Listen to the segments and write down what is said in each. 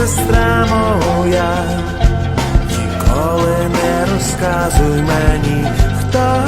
сестра моя, ніколи не розказуй мені, хто.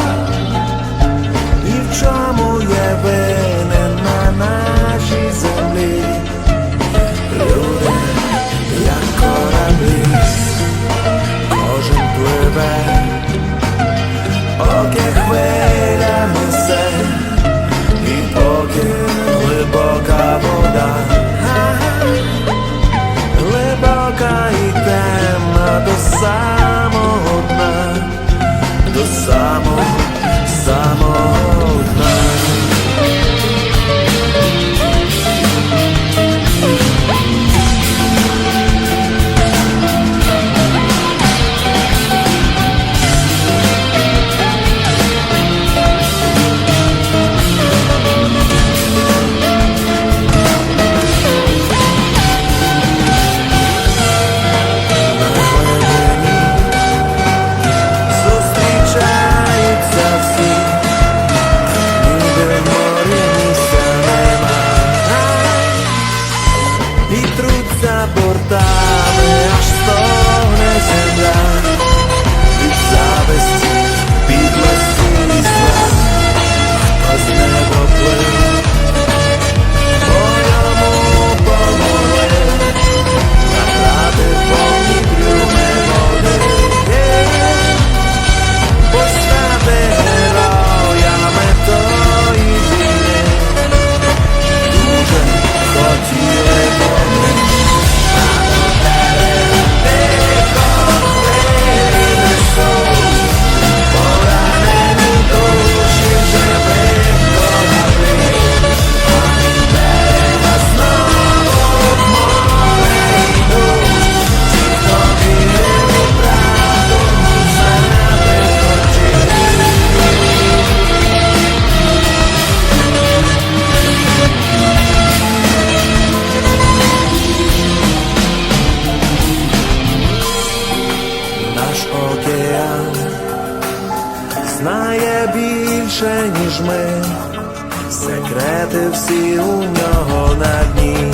Марія знає більше, ніж ми, секрети всі у нього на дні,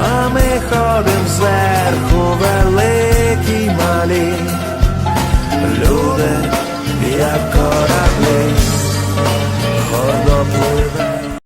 а ми ходим зверху великий малі.